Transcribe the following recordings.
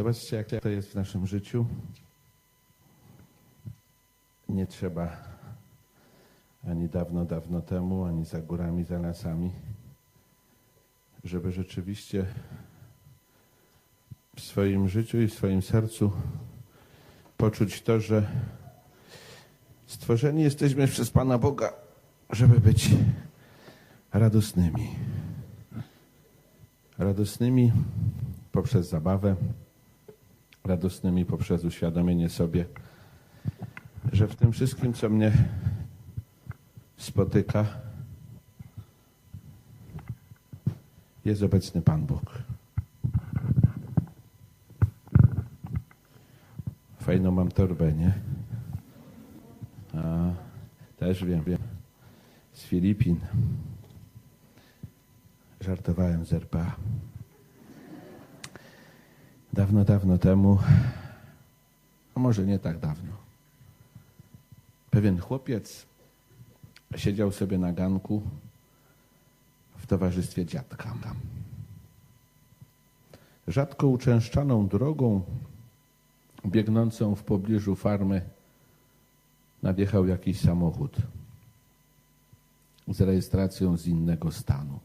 Zobaczcie, jak to jest w naszym życiu. Nie trzeba ani dawno, dawno temu, ani za górami, za lasami, żeby rzeczywiście w swoim życiu i w swoim sercu poczuć to, że stworzeni jesteśmy przez Pana Boga, żeby być radosnymi. Radosnymi poprzez zabawę, radosnymi poprzez uświadomienie sobie, że w tym wszystkim, co mnie spotyka, jest obecny Pan Bóg. Fajną mam torbę, nie? A, też wiem, wiem. Z Filipin. Żartowałem z RPA. Dawno, dawno temu, a może nie tak dawno, pewien chłopiec siedział sobie na ganku w towarzystwie dziadka. Rzadko uczęszczaną drogą biegnącą w pobliżu farmy nadjechał jakiś samochód z rejestracją z innego stanu.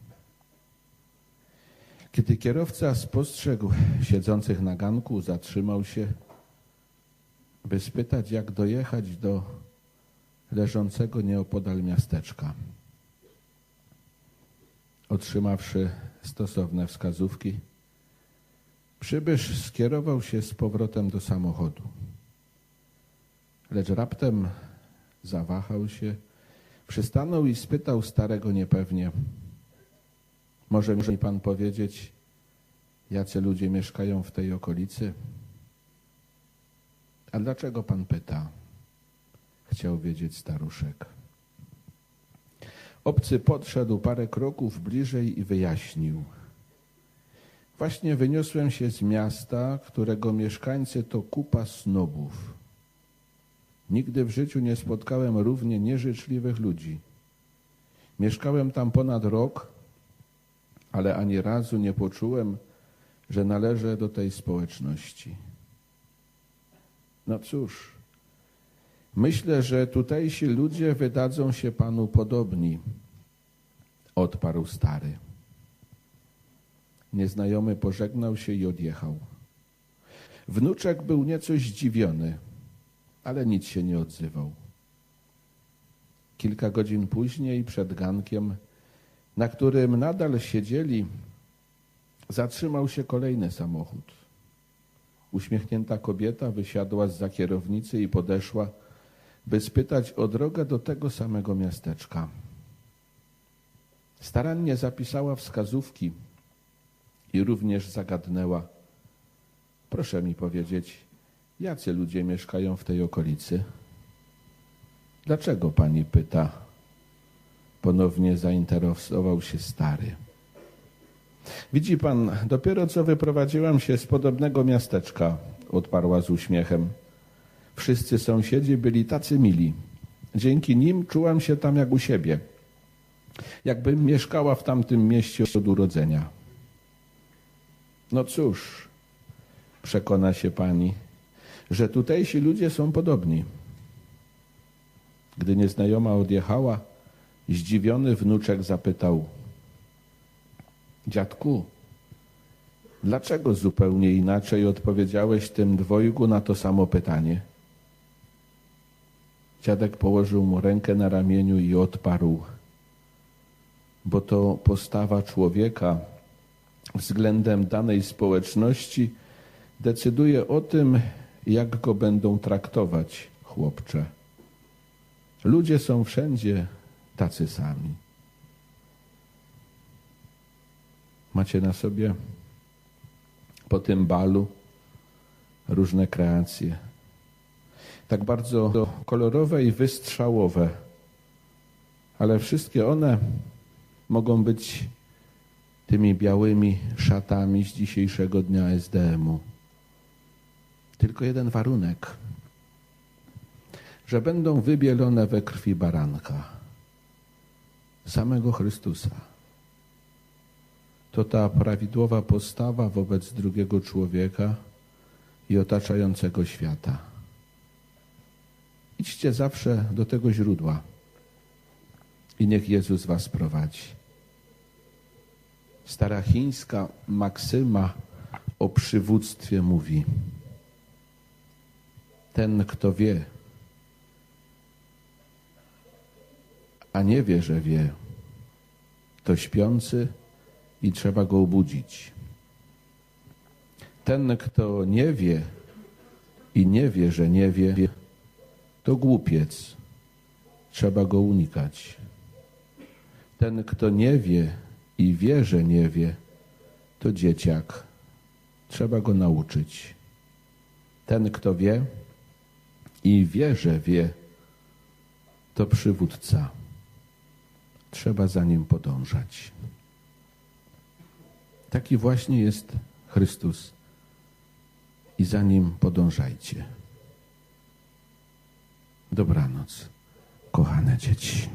Kiedy kierowca spostrzegł siedzących na ganku, zatrzymał się, by spytać, jak dojechać do leżącego nieopodal miasteczka. Otrzymawszy stosowne wskazówki, przybysz skierował się z powrotem do samochodu. Lecz raptem zawahał się, przystanął i spytał starego niepewnie – może mi pan powiedzieć, jacy ludzie mieszkają w tej okolicy? A dlaczego pan pyta? Chciał wiedzieć staruszek. Obcy podszedł parę kroków bliżej i wyjaśnił. Właśnie wyniosłem się z miasta, którego mieszkańcy to kupa snobów. Nigdy w życiu nie spotkałem równie nieżyczliwych ludzi. Mieszkałem tam ponad rok ale ani razu nie poczułem, że należę do tej społeczności. No cóż, myślę, że tutejsi ludzie wydadzą się Panu podobni, odparł stary. Nieznajomy pożegnał się i odjechał. Wnuczek był nieco zdziwiony, ale nic się nie odzywał. Kilka godzin później przed gankiem na którym nadal siedzieli, zatrzymał się kolejny samochód. Uśmiechnięta kobieta wysiadła z za kierownicy i podeszła, by spytać o drogę do tego samego miasteczka. Starannie zapisała wskazówki i również zagadnęła. Proszę mi powiedzieć, jacy ludzie mieszkają w tej okolicy? Dlaczego pani pyta? Ponownie zainteresował się stary. Widzi pan, dopiero co wyprowadziłam się z podobnego miasteczka, odparła z uśmiechem. Wszyscy sąsiedzi byli tacy mili. Dzięki nim czułam się tam jak u siebie. Jakbym mieszkała w tamtym mieście od urodzenia. No cóż, przekona się pani, że tutejsi ludzie są podobni. Gdy nieznajoma odjechała, Zdziwiony wnuczek zapytał: Dziadku, dlaczego zupełnie inaczej odpowiedziałeś tym dwojgu na to samo pytanie? Dziadek położył mu rękę na ramieniu i odparł: Bo to postawa człowieka względem danej społeczności decyduje o tym, jak go będą traktować, chłopcze. Ludzie są wszędzie tacy sami. Macie na sobie po tym balu różne kreacje. Tak bardzo kolorowe i wystrzałowe, ale wszystkie one mogą być tymi białymi szatami z dzisiejszego dnia SDM-u. Tylko jeden warunek, że będą wybielone we krwi baranka samego Chrystusa. To ta prawidłowa postawa wobec drugiego człowieka, i otaczającego świata. Idźcie zawsze do tego źródła i niech Jezus was prowadzi. Stara chińska maksyma o przywództwie mówi: Ten, kto wie, a nie wie, że wie, to śpiący i trzeba go obudzić. Ten, kto nie wie i nie wie, że nie wie, to głupiec. Trzeba go unikać. Ten, kto nie wie i wie, że nie wie, to dzieciak. Trzeba go nauczyć. Ten, kto wie i wie, że wie, to przywódca. Trzeba za nim podążać. Taki właśnie jest Chrystus i za nim podążajcie. Dobranoc, kochane dzieci.